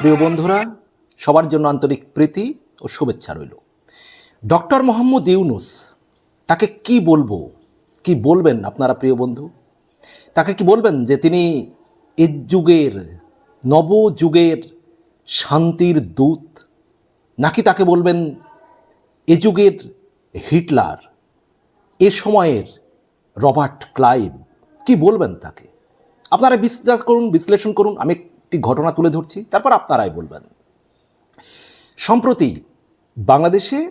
প্রিয় বন্ধুরা, সবার জন্য আন্তরিক প্রীতি ও শুভেচ্ছা রইল। ডক্টর মোহাম্মদ ইউনুস তাকে কি বলব, কি বলবেন আপনারা প্রিয় বন্ধু? তাকে কি বলবেন যে তিনি এ যুগের নবযুগের শান্তির দূত? নাকি তাকে বলবেন এ যুগের হিটলার, এ সময়ের রবার্ট ক্লাইভ? কি বলবেন তাকে? আপনারা বিশ্বাস করুন, বিশ্লেষণ করুন, আমি একটি ঘটনা তুলে ধরছি, তারপর আপনারাই বলবেন। সম্প্রতি বাংলাদেশে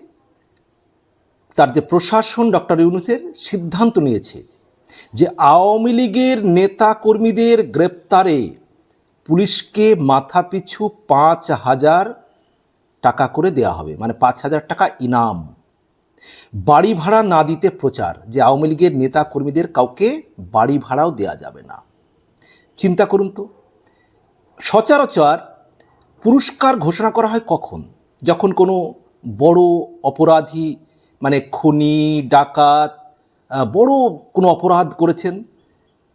তার যে প্রশাসন ডক্টর ইউনুসের সিদ্ধান্ত নিয়েছে যে আওয়ামী লীগের নেতা কর্মীদের গ্রেপ্তারে পুলিশকে মাথাপিছু পাঁচ হাজার টাকা করে দেয়া হবে মানে পাঁচ হাজার টাকা ইনাম। বাড়ি ভাড়া না দিতে প্রচার যে আওয়ামী লীগের নেতা কর্মীদের কাউকে বাড়ি ভাড়াও দেয়া যাবে না। চিন্তা করুন তো। সচরাচর পুরস্কার ঘোষণা করা হয় কখন? যখন কোনো বড় অপরাধী মানে খুনি, ডাকাত বড় কোনো অপরাধ করেছেন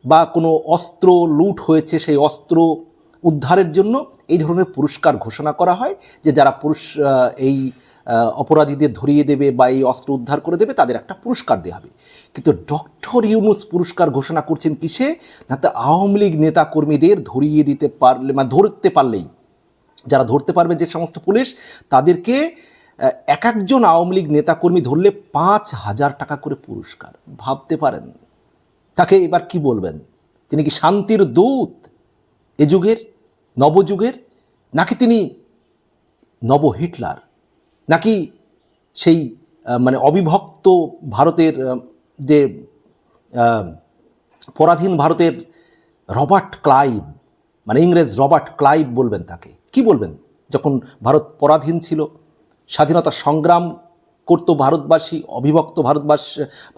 বা কোনো অস্ত্র লুট হয়েছে সেই অস্ত্র উদ্ধারের জন্য এই ধরনের পুরস্কার ঘোষণা করা হয় যে যারা পুরুষ এই অপরাধীদের ধরিয়ে দেবে বা এই অস্ত্র উদ্ধার করে দেবে, তাদের একটা পুরস্কার দেওয়া হবে। কিন্তু ডক্টর ইউনুস পুরস্কার ঘোষণা করছেন কিসে? না তো আওয়ামী লীগ নেতা কর্মীদের ধরিয়ে দিতে পারলে মানে ধরতে পারলেই। যারা ধরতে পারবে যে সমস্ত পুলিশ, তাদেরকে এক একজন আওয়ামী লীগ নেতাকর্মী ধরলে পাঁচ হাজার টাকা করে পুরস্কার। ভাবতে পারেন। তাকে এবার কি বলবেন? তিনি কি শান্তির দূত এ যুগের, নবযুগের? নাকি তিনি নব হিটলার? নাকি সেই মানে অবিভক্ত ভারতের যে পরাধীন ভারতের রবার্ট ক্লাইভ মানে ইংরেজ রবার্ট ক্লাইভ বলবেন তাকে। কি বলবেন? যখন ভারত পরাধীন ছিল, স্বাধীনতা সংগ্রাম করতো ভারতবাসী, অবিভক্ত ভারতবাস,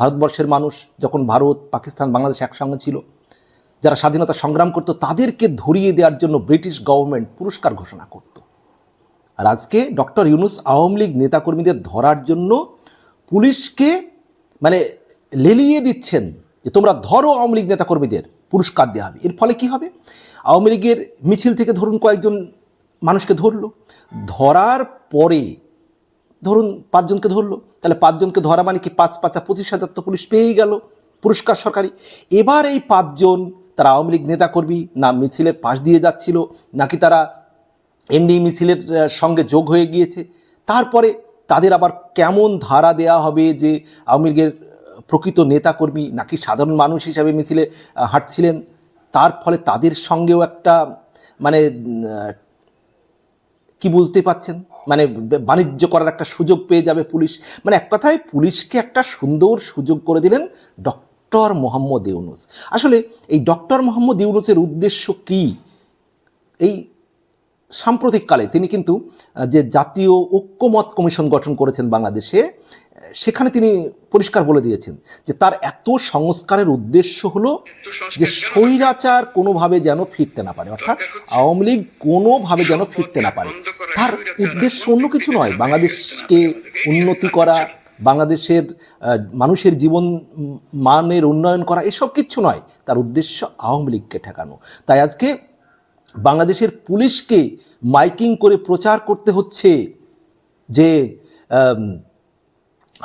ভারতবর্ষের মানুষ, যখন ভারত, পাকিস্তান, বাংলাদেশ একসঙ্গে ছিল, যারা স্বাধীনতা সংগ্রাম করতো, তাদেরকে ধরিয়ে দেওয়ার জন্য ব্রিটিশ গভর্নমেন্ট পুরস্কার ঘোষণা করত। আর আজকে ডক্টর ইউনুস আওয়ামী লীগ নেতাকর্মীদের ধরার জন্য পুলিশকে মানে লেলিয়ে দিচ্ছেন যে তোমরা ধরো আওয়ামী লীগ নেতাকর্মীদের, পুরস্কার দেওয়া হবে। এর ফলে কি হবে? আওয়ামী লীগের মিছিল থেকে ধরুন কয়েকজন মানুষকে ধরলো। ধরার পরে ধরুন পাঁচজনকে ধরলো। তাহলে পাঁচজনকে ধরা মানে কি পাঁচ পাঁচা পঁচিশ হাজার তো পুলিশ পেয়েই গেল, পুরস্কার সরকারি। এবার এই পাঁচজন তারা আওয়ামী লীগ নেতাকর্মী না মিছিলের পাশ দিয়ে যাচ্ছিল, নাকি তারা এমনি মিছিলের সঙ্গে যোগ হয়ে গিয়েছে। তারপরে তাদের আবার কেমন ধারা দেয়া হবে যে আওয়ামী লীগের প্রকৃত নেতাকর্মী নাকি সাধারণ মানুষ হিসাবে মিছিলে হাঁটছিলেন, তার ফলে তাদের সঙ্গেও একটা মানে কি বুঝতে পাচ্ছেন? মানে বাণিজ্য করার একটা সুযোগ পেয়ে যাবে পুলিশ। মানে এক কথায় পুলিশকে একটা সুন্দর সুযোগ করে দিলেন ডক্টর মোহাম্মদ ইউনুস। আসলে এই ডক্টর মোহাম্মদ ইউনুসের উদ্দেশ্য কি? এই সাম্প্রতিককালে তিনি কিন্তু যে জাতীয় ঐক্যমত কমিশন গঠন করেছেন বাংলাদেশে সেখানে তিনি পরিষ্কার বলে দিয়েছেন যে তার এত সংস্কারের উদ্দেশ্য হলো যে স্বৈরাচার কোনোভাবে যেন ফিরতে না পারে। অর্থাৎ আওয়ামী লীগ কোনোভাবে যেন ফিরতে না পারে। তার উদ্দেশ্য অন্য কিছু নয়। বাংলাদেশকে উন্নতি করা, বাংলাদেশের মানুষের জীবন মানের উন্নয়ন করা, এসব কিচ্ছু নয়। তার উদ্দেশ্য আওয়ামী লীগকে ঠেকানো। তাই আজকে বাংলাদেশের পুলিশকে মাইকিং করে প্রচার করতে হচ্ছে যে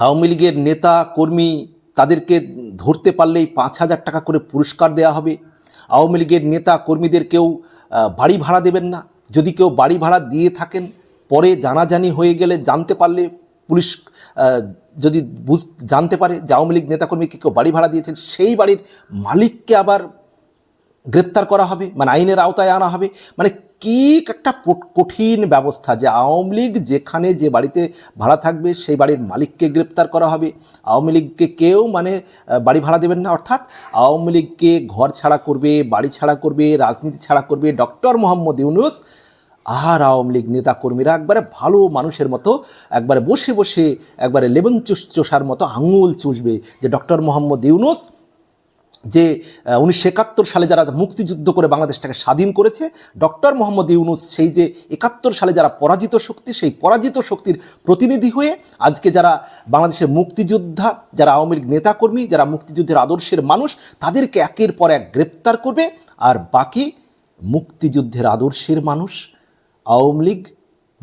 আওয়ামী লীগের নেতা, কর্মী তাদেরকে ধরতে পারলেই পাঁচ হাজার টাকা করে পুরস্কার দেওয়া হবে। আওয়ামী লীগের নেতা, কর্মীদের কেউ বাড়ি ভাড়া দেবেন না। যদি কেউ বাড়ি ভাড়া দিয়ে থাকেন, পরে জানাজানি হয়ে গেলে জানতে পারলে পুলিশ যদি বুঝ, জানতে পারে যে আওয়ামী লীগ নেতাকর্মীকে কেউ বাড়ি ভাড়া দিয়েছেন, সেই বাড়ির মালিককে আবার গ্রেপ্তার করা হবে মানে আইনের আওতায় আনা হবে। মানে কি একটা কঠিন ব্যবস্থা যে আওয়ামী লীগ যেখানে যে বাড়িতে ভাড়া থাকবে, সেই বাড়ির মালিককে গ্রেপ্তার করা হবে। আওয়ামী লীগকে কেউ মানে বাড়ি ভাড়া দেবেন না। অর্থাৎ আওয়ামী লীগকে ঘর ছাড়া করবে, বাড়ি ছাড়া করবে, রাজনীতি ছাড়া করবে ডক্টর মোহাম্মদ ইউনুস আর আওয়ামী লীগ নেতা কর্মীরা একবারে ভালো মানুষের মতো একবারে বসে বসে একবারে লেবন চুষ চোষার মতো আঙুল চুষবে যে ডক্টর মোহাম্মদ ইউনুস যে উনিশশো একাত্তর সালে যারা মুক্তিযুদ্ধ করে বাংলাদেশটাকে স্বাধীন করেছে, ডক্টর মোহাম্মদ ইউনুস সেই যে একাত্তর সালে যারা পরাজিত শক্তি, সেই পরাজিত শক্তির প্রতিনিধি হয়ে আজকে যারা বাংলাদেশের মুক্তিযোদ্ধা, যারা আওয়ামী লীগ নেতাকর্মী, যারা মুক্তিযুদ্ধের আদর্শের মানুষ, তাদেরকে একের পর এক গ্রেপ্তার করবে। আর বাকি মুক্তিযুদ্ধের আদর্শের মানুষ, আওয়ামী লীগ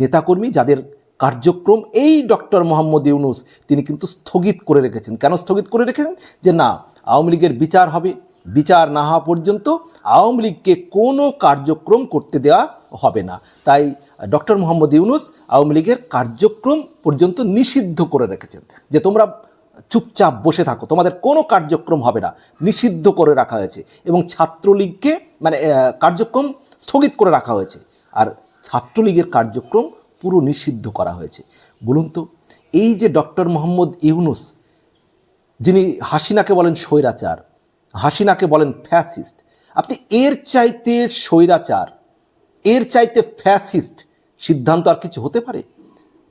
নেতাকর্মী, যাদের কার্যক্রম এই ডক্টর মোহাম্মদ ইউনুস তিনি কিন্তু স্থগিত করে রেখেছেন। কেন স্থগিত করে রেখেছেন? যে না আওয়ামী লীগের বিচার হবে। বিচার না হওয়া পর্যন্ত আওয়ামী লীগকে কোনো কার্যক্রম করতে দেওয়া হবে না। তাই ডক্টর মোহাম্মদ ইউনুস আওয়ামী লীগের কার্যক্রম পর্যন্ত নিষিদ্ধ করে রেখেছেন। যে তোমরা চুপচাপ বসে থাকো, তোমাদের কোনো কার্যক্রম হবে না, নিষিদ্ধ করে রাখা হয়েছে এবং ছাত্রলীগকে মানে কার্যক্রম স্থগিত করে রাখা হয়েছে। আর ছাত্রলীগের কার্যক্রম পুরো নিষিদ্ধ করা হয়েছে। বলুন তো, এই যে ডক্টর মোহাম্মদ ইউনুস যিনি হাসিনাকে বলেন স্বৈরাচার, হাসিনাকে বলেন ফ্যাসিস্ট, আপনি এর চাইতে স্বৈরাচার, এর চাইতে ফ্যাসিস্ট সিদ্ধান্ত আর কিছু হতে পারে?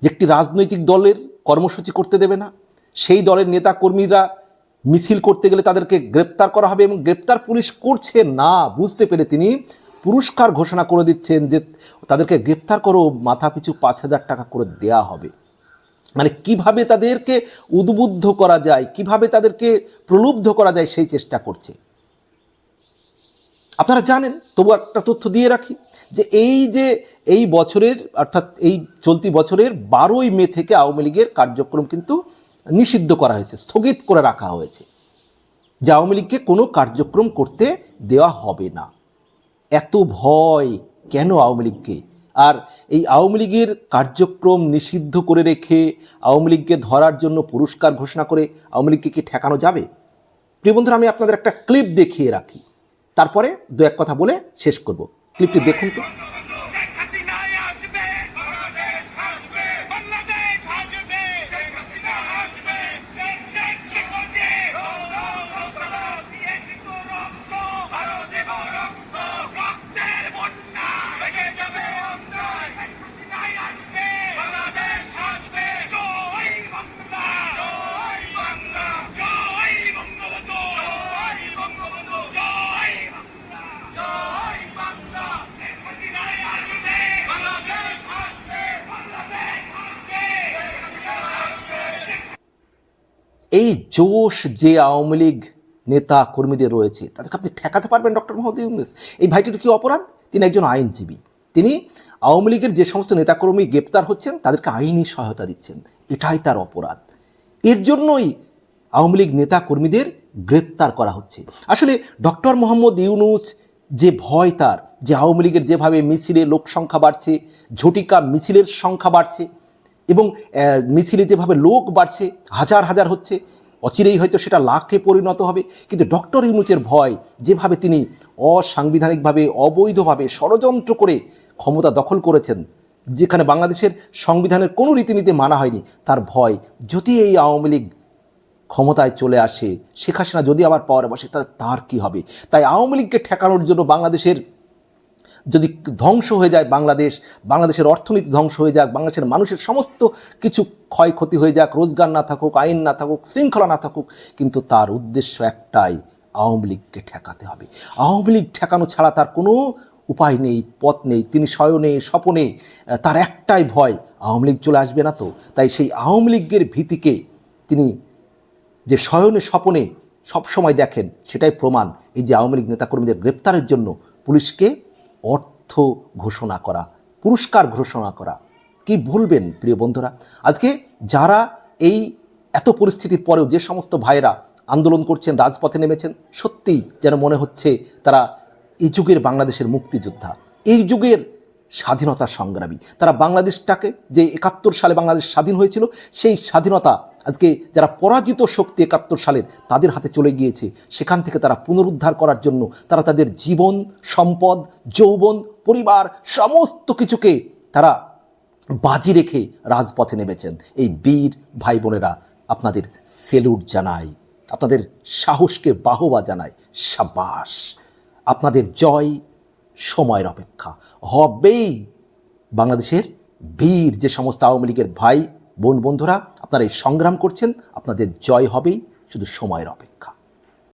যে একটি রাজনৈতিক দলের কর্মসূচি করতে দেবে না, সেই দলের নেতা কর্মীরা মিছিল করতে গেলে তাদেরকে গ্রেপ্তার করা হবে এবং গ্রেপ্তার পুলিশ করছে না বুঝতে পেরে তিনি পুরস্কার ঘোষণা করে দিচ্ছেন যে তাদেরকে গ্রেপ্তার করো মাথা পিছু পাঁচ হাজার টাকা করে দেয়া হবে। মানে কীভাবে তাদেরকে উদ্বুদ্ধ করা যায়, কীভাবে তাদেরকে প্রলুব্ধ করা যায় সেই চেষ্টা করছে। আপনারা জানেন, তবু একটা তথ্য দিয়ে রাখি, যে এই যে এই বছরের, অর্থাৎ এই চলতি বছরের বারোই মে থেকে আওয়ামী লীগের কার্যক্রম কিন্তু নিষিদ্ধ করা হয়েছে, স্থগিত করে রাখা হয়েছে। যে আওয়ামী লীগকে কোনো কার্যক্রম করতে দেওয়া হবে না। এত ভয় কেন আওয়ামী লীগকে? আর এই আওয়ামী লীগের কার্যক্রম নিষিদ্ধ করে রেখে আওয়ামী লীগকে ধরার জন্য পুরস্কার ঘোষণা করে আওয়ামী লীগকে কি ঠেকানো যাবে? প্রিয় বন্ধুরা, আমি আপনাদের একটা ক্লিপ দেখিয়ে রাখি। তারপরে দু এক কথা বলে শেষ করব। ক্লিপটি দেখুন তো। এই জোশ যে আওয়ামী লীগ নেতা কর্মীদের রয়েছে, তাদেরকে আপনি ঠেকাতে পারবেন ডক্টর মোহাম্মদ ইউনুস। এই ভাইটির কি অপরাধ? তিনি একজন আইনজীবী। তিনি আওয়ামী লীগের যে সমস্ত নেতাকর্মী গ্রেপ্তার হচ্ছেন, তাদেরকে আইনি সহায়তা দিচ্ছেন। এটাই তার অপরাধ। এর জন্যই আওয়ামী লীগ নেতা কর্মীদের গ্রেপ্তার করা হচ্ছে। আসলে ডক্টর মোহাম্মদ ইউনুস যে ভয় তার, যে আওয়ামী লীগের যেভাবে মিছিলে লোক সংখ্যা বাড়ছে, ঝটিকা মিছিলের সংখ্যা বাড়ছে এবং মিছিলে যেভাবে লোক বাড়ছে, হাজার হাজার হচ্ছে, অচিরেই হয়তো সেটা লাখে পরিণত হবে। কিন্তু ডক্টর ইউনুসের ভয়, যেভাবে তিনি অসাংবিধানিকভাবে, অবৈধভাবে ষড়যন্ত্র করে ক্ষমতা দখল করেছেন, যেখানে বাংলাদেশের সংবিধানের কোনো রীতিনীতি মানা হয়নি, তার ভয় যদি এই আওয়ামী লীগ ক্ষমতায় চলে আসে, শেখ হাসিনা যদি আবার পাওয়ার বসে, তাহলে তার কি হবে? তাই আওয়ামী লীগকে ঠেকানোর জন্য বাংলাদেশের যদি ধ্বংস হয়ে যায় বাংলাদেশ, বাংলাদেশের অর্থনীতি ধ্বংস হয়ে যাক, বাংলাদেশের মানুষের সমস্ত কিছু ক্ষয়ক্ষতি হয়ে যাক, রোজগার না থাকুক, আইন না থাকুক, শৃঙ্খলা না থাকুক, কিন্তু তার উদ্দেশ্য একটাই, আওয়ামী লীগকে ঠেকাতে হবে। আওয়ামী লীগ ঠেকানো ছাড়া তার কোনো উপায় নেই, পথ নেই, তিনি শয়নে স্বপনে তার একটাই ভয়, আওয়ামী লীগ চলে আসবে না তো? তাই সেই আওয়ামী লীগের ভীতিকে তিনি যে শয়নে স্বপনে সবসময় দেখেন, সেটাই প্রমাণ এই যে আওয়ামী লীগ নেতাকর্মীদের গ্রেপ্তারের জন্য পুলিশকে অর্থ ঘোষণা করা, পুরস্কার ঘোষণা করা। কি বলবেন প্রিয় বন্ধুরা? আজকে যারা এই এত পরিস্থিতির পরেও যে সমস্ত ভাইরা আন্দোলন করছেন, রাজপথে নেমেছেন, সত্যিই যেন মনে হচ্ছে তারা এই যুগের বাংলাদেশের মুক্তিযোদ্ধা। এই যুগের স্বাধীনতা সংগ্রামী। তারা বাংলাদেশটাকে যে একাত্তর সালে বাংলাদেশ স্বাধীন হয়েছিল, সেই স্বাধীনতা আজকে যারা পরাজিত শক্তি একাত্তর সালের তাদের হাতে চলে গিয়েছে। সেখান থেকে তারা পুনরুদ্ধার করার জন্য তারা তাদের জীবন, সম্পদ, যৌবন, পরিবার, সমস্ত কিছুকে তারা বাজি রেখে রাজপথে নেমেছেন। এই বীর ভাই বোনেরা আপনাদের সেলুট জানাই, আপনাদের সাহসকে বাহবা জানাই সাবাস আপনাদের জয় সময়ের অপেক্ষা। হবেই বাংলাদেশের বীর যে সমস্ত আওয়ামী লীগের ভাই, বোন, বন্ধুরা, আপনারা এই সংগ্রাম করছেন, আপনাদের জয় হবেই, শুধু সময়ের অপেক্ষা।